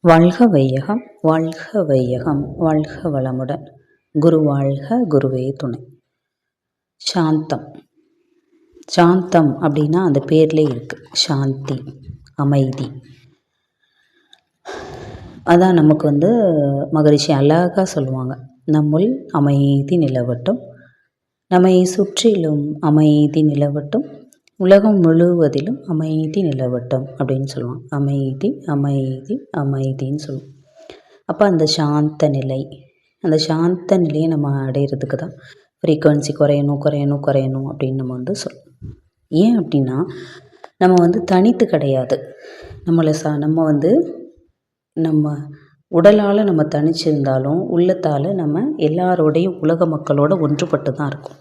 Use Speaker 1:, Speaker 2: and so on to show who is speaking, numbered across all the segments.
Speaker 1: வாழ்க வையகம் வாழ்க வையகம் வாழ்க வளமுடன். குரு வாழ்க குருவே துணை. சாந்தம். சாந்தம் அப்படின்னா அந்த பேர்லே இருக்குது சாந்தி அமைதி. அதான் நமக்கு வந்து மகரிஷி அழகாக சொல்லுவாங்க. நம்முள் அமைதி நிலவட்டும் நம்மை சுற்றிலும் அமைதி நிலவட்டும் உலகம் முழுவதிலும் அமைதி நிலவட்டும் அப்படின்னு சொல்லுவாங்க. அமைதி அமைதி அமைதின்னு சொல்லுவோம். அப்போ அந்த சாந்த நிலை அந்த சாந்த நிலையை நம்ம அடையிறதுக்கு தான் ஃப்ரீக்குவன்சி குறையணும் குறையணும் குறையணும் அப்படின்னு நம்ம வந்து சொல்லுவோம் ஏன் அப்படின்னா நம்ம வந்து தனித்து கிடையாது. நம்மளை சா நம்ம வந்து நம்ம உடலால் நம்ம தனிச்சிருந்தாலும் உள்ளத்தால் நம்ம எல்லாரோடையும் உலக மக்களோட ஒன்றுபட்டு தான் இருக்கும்.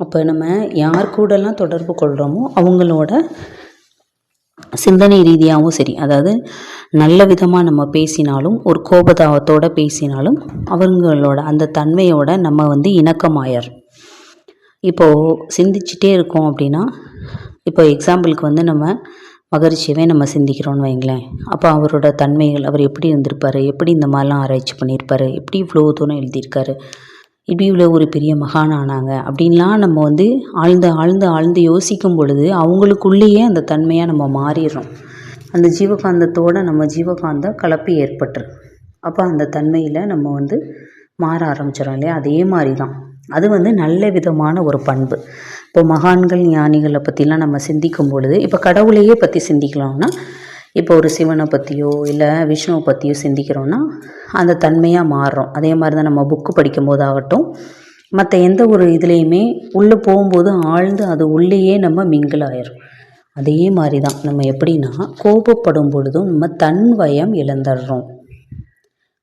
Speaker 1: அப்போ நம்ம யார் கூடலாம் தொடர்பு கொள்கிறோமோ அவங்களோட சிந்தனை ரீதியாகவும் சரி. அதாவது நல்ல விதமாக நம்ம பேசினாலும் ஒரு கோபதாபத்தோடு பேசினாலும் அவங்களோட அந்த தன்மையோட நம்ம வந்து இணக்கமாயர். இப்போது சிந்திச்சிட்டே இருக்கோம் அப்படின்னா இப்போ எக்ஸாம்பிளுக்கு வந்து நம்ம மகரிஷியவே நம்ம சிந்திக்கிறோன்னு வைங்களேன். அப்போ அவரோட தன்மைகள் அவர் எப்படி இருந்திருப்பார்? எப்படி இந்த மாதிரிலாம் ஆராய்ச்சி பண்ணியிருப்பார்? எப்படி இவ்வளோ தூரம் எழுதியிருக்காரு? இப்படி இவ்வளோ ஒரு பெரிய மகான் ஆனாங்க அப்படின்லாம் நம்ம வந்து ஆழ்ந்து ஆழ்ந்து ஆழ்ந்து யோசிக்கும் பொழுது அவங்களுக்குள்ளேயே அந்த தன்மையாக நம்ம மாறிடுறோம். அந்த ஜீவகாந்தத்தோடு நம்ம ஜீவகாந்த கலப்பு ஏற்பட்டுரும் அப்போ அந்த தன்மையில் நம்ம வந்து மாற ஆரம்பிச்சிடோம் இல்லையா? அதே மாதிரி தான் அது வந்து நல்ல விதமான ஒரு பண்பு. இப்போ மகான்கள் ஞானிகளை பற்றிலாம் நம்ம சிந்திக்கும் பொழுது இப்போ கடவுளையே பற்றி சிந்திக்கலாம்னா இப்போ ஒரு சிவனை பற்றியோ இல்லை விஷ்ணுவை பற்றியோ சிந்திக்கிறோன்னா அந்த தன்மையாக மாறுறோம். அதே மாதிரி தான் நம்ம புக்கு படிக்கும் போதாகட்டும் மற்ற எந்த ஒரு இதுலேயுமே உள்ளே போகும்போது ஆழ்ந்து அது உள்ளேயே நம்ம மிங்கிள் ஆயிரும். அதே மாதிரி தான் நம்ம எப்படின்னா கோபப்படும் பொழுதும் நம்ம தன்வயம் இழந்துடுறோம்.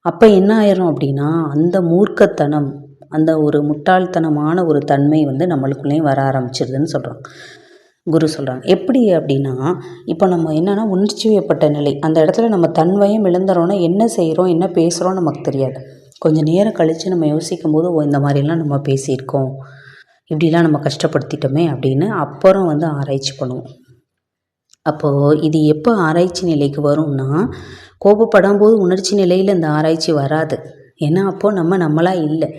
Speaker 1: அப்போ என்ன ஆயிரும் அப்படின்னா அந்த மூர்க்கத்தனம் அந்த ஒரு முட்டாள்தனமான ஒரு தன்மை வந்து நம்மளுக்குள்ளேயும் வர ஆரம்பிச்சிருதுன்னு சொல்கிறோம் குரு சொல்கிறாங்க எப்படி அப்படின்னா இப்போ நம்ம என்னென்னா உணர்ச்சி வயப்பட்ட நிலை. அந்த இடத்துல நம்ம தன்வயம் இழந்துறோன்னா என்ன செய்கிறோம் என்ன பேசுகிறோம் நமக்கு தெரியாது. கொஞ்சம் நேரம் கழித்து நம்ம யோசிக்கும் போது ஓ இந்த மாதிரிலாம் நம்ம பேசியிருக்கோம். இப்படிலாம் நம்ம கஷ்டப்படுத்திட்டோமே அப்படின்னு அப்புறம் வந்து ஆராய்ச்சி பண்ணுவோம். அப்போது இது எப்போ ஆராய்ச்சி நிலைக்கு வரும்னா கோபப்படும் போது உணர்ச்சி நிலையில் இந்த ஆராய்ச்சி வராது. ஏன்னா அப்போது நம்ம நம்மளாக இல்லை.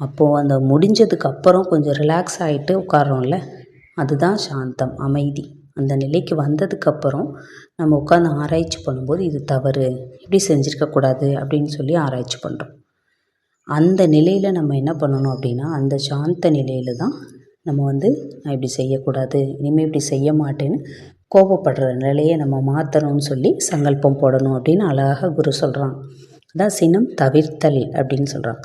Speaker 1: அப்போது அந்த முடிஞ்சதுக்கு அப்புறம் கொஞ்சம் ரிலாக்ஸ் ஆகிட்டு உட்காரோம்ல அதுதான் சாந்தம் அமைதி. அந்த நிலைக்கு வந்ததுக்கப்புறம் நம்ம உட்காந்து ஆராய்ச்சி பண்ணும்போது இது தவறு இப்படி செஞ்சுருக்கக்கூடாது அப்படின்னு சொல்லி ஆராய்ச்சி பண்ணுறோம் அந்த நிலையில் நம்ம என்ன பண்ணணும் அப்படின்னா அந்த சாந்த நிலையில் தான் நம்ம வந்து நான் இப்படி செய்யக்கூடாது இனிமேல் இப்படி செய்ய மாட்டேன்னு கோபப்படுற நிலையை நம்ம மாற்றணும்னு சொல்லி சங்கல்பம் போடணும் அப்படின்னு அழகாக குரு சொல்கிறான் அதான் சினம் தவிர்த்தல் அப்படின்னு சொல்கிறான்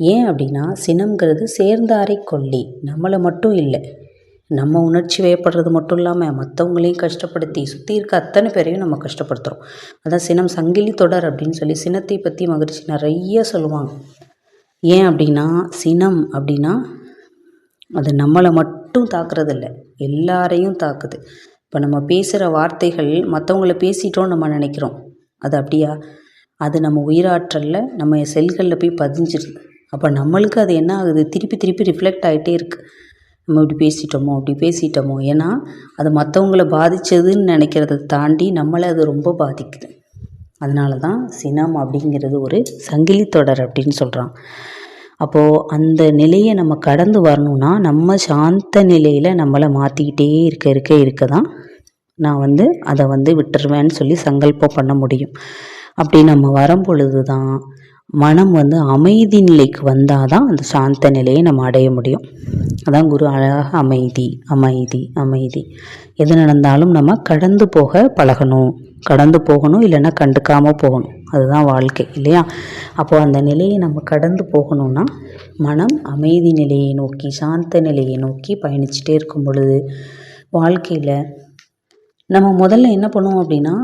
Speaker 1: ஏன் அப்படின்னா சினம்ங்கிறது சேர்ந்தாரை கொல்லி நம்மளை மட்டும் இல்லை நம்ம உணர்ச்சி வயப்படுறது மட்டும் இல்லாமல் மற்றவங்களையும் கஷ்டப்படுத்தி சுற்றி இருக்க அத்தனை பேரையும் நம்ம கஷ்டப்படுத்துகிறோம் அதான் சினம் சங்கிலி தொடர் அப்படின்னு சொல்லி சினத்தை பற்றி மகிழ்ச்சி நிறைய சொல்லுவாங்க. ஏன் அப்படின்னா சினம் அப்படின்னா அது நம்மளை மட்டும் தாக்குறதில்ல எல்லாரையும் தாக்குது. இப்போ நம்ம பேசுகிற வார்த்தைகள் மற்றவங்கள பேசிட்டோம் நம்ம நினைக்கிறோம். அது அப்படியா? அது நம்ம உயிராற்றலில் நம்ம செல்களில் போய் பதிஞ்சிருது. அப்போ நம்மளுக்கு அது என்ன ஆகுது? திருப்பி திருப்பி ரிஃப்ளெக்ட் ஆகிட்டே இருக்குது நம்ம இப்படி பேசிட்டோமோ அப்படி பேசிட்டோமோ. ஏன்னா அது மற்றவங்கள பாதித்ததுன்னு நினைக்கிறத தாண்டி நம்மளை அது ரொம்ப பாதிக்குது. அதனால தான் சினம் அப்படிங்கிறது ஒரு சங்கிலி தொடர் அப்படின்னு சொல்கிறான் அப்போது அந்த நிலையை நம்ம கடந்து வரணும்னா நம்ம சாந்த நிலையில் நம்மளை மாற்றிக்கிட்டே இருக்க இருக்க இருக்க தான் நான் வந்து அதை வந்து விட்டுருவேன்னு சொல்லி சங்கல்பம் பண்ண முடியும். அப்படி நம்ம வரும் பொழுது தான் மனம் வந்து அமைதி நிலைக்கு வந்தால் தான் அந்த சாந்த நிலையை நம்ம அடைய முடியும். அதான் குரு அழகாக அமைதி அமைதி அமைதி. எது நடந்தாலும் நம்ம கடந்து போக பழகணும். கடந்து போகணும் இல்லைன்னா கண்டுக்காமல் போகணும். அதுதான் வாழ்க்கை இல்லையா? அப்போது அந்த நிலையை நம்ம கடந்து போகணும்னா மனம் அமைதி நிலையை நோக்கி சாந்த நிலையை நோக்கி பயணிச்சுட்டே இருக்கும் பொழுது வாழ்க்கையில் நம்ம முதல்ல என்ன பண்ணுவோம் அப்படின்னா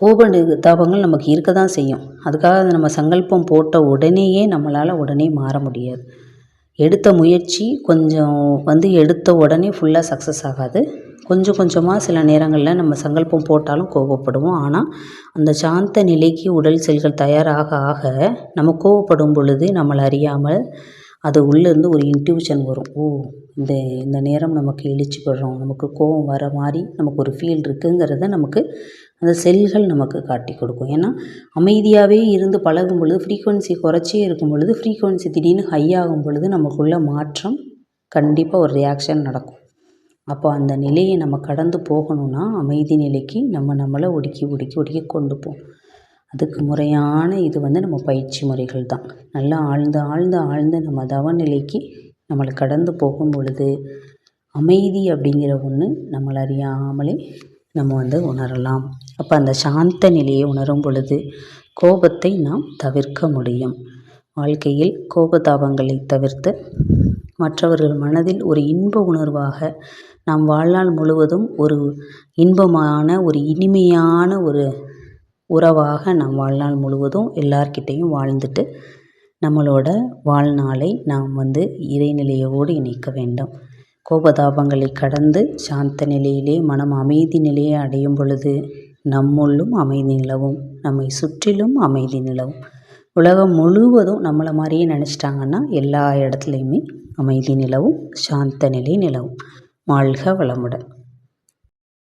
Speaker 1: கோப தாபங்கள் நமக்கு இருக்க தான் செய்யும். அதுக்காக நம்ம சங்கல்பம் போட்ட உடனேயே நம்மளால் உடனே மாற முடியாது. எடுத்த முயற்சி கொஞ்சம் வந்து எடுத்த உடனே ஃபுல்லாக சக்ஸஸ் ஆகாது. கொஞ்சம் கொஞ்சமாக சில நேரங்களில் நம்ம சங்கல்பம் போட்டாலும் கோபப்படுவோம். ஆனால் அந்த சாந்த நிலைக்கு உடல் செல்கள் தயாராக ஆக நம்ம கோவப்படும் பொழுது நம்மளை அறியாமல் அது உள்ளேருந்து ஒரு இன்ட்யூஷன் வரும். ஓ இந்த இந்த நேரம் நமக்கு எழுச்சி பெறோம் நமக்கு கோபம் வர மாதிரி நமக்கு ஒரு ஃபீல் இருக்குங்கிறத நமக்கு அந்த செல்கள் நமக்கு காட்டி கொடுக்கும். ஏன்னா அமைதியாகவே இருந்து பழகும் பொழுது ஃப்ரீக்குவன்சி குறைச்சே இருக்கும் பொழுது ஃப்ரீக்குவன்சி திடீர்னு ஹை ஆகும் பொழுது நமக்குள்ள மாற்றம் கண்டிப்பாக ஒரு ரியாக்ஷன் நடக்கும். அப்போ அந்த நிலையை நம்ம கடந்து போகணும்னா அமைதி நிலைக்கு நம்ம நம்மளை ஒடுக்கி ஒடுக்கி ஒடுக்கி கொண்டு போகணும் அதுக்கு முறையான இது வந்து நம்ம பயிற்சி முறைகள் தான். நல்லா ஆழ்ந்து ஆழ்ந்து ஆழ்ந்து நம்ம தவநிலைக்கு நம்மளை கடந்து போகும் பொழுது அமைதி அப்படிங்கிற ஒன்று நம்மளை அறியாமலே நம்ம வந்து உணரலாம். அப்போ அந்த சாந்த நிலையை உணரும் பொழுது கோபத்தை நாம் தவிர்க்க முடியும். வாழ்க்கையில் கோபதாபங்களை தவிர்த்து மற்றவர்கள் மனதில் ஒரு இன்ப உணர்வாக நாம் வாழ்நாள் முழுவதும் ஒரு இன்பமான ஒரு இனிமையான ஒரு உறவாக நாம் வாழ்நாள் முழுவதும் எல்லார்கிட்டேயும் வாழ்ந்துட்டு நம்மளோட வாழ்நாளை நாம் வந்து இறைநிலையோடு இணைக்க வேண்டும். கோபதாபங்களை கடந்து சாந்த நிலையிலே மனம் அமைதி நிலையை அடையும் பொழுது நம்முள்ளும் அமைதி நிலவும் நம்மை சுற்றிலும் அமைதி நிலவும். உலகம் முழுவதும் நம்மளை மாதிரியே நினச்சிட்டாங்கன்னா எல்லா இடத்துலையுமே அமைதி நிலவும் சாந்த நிலை நிலவும். வாழ்க வளமுடன்.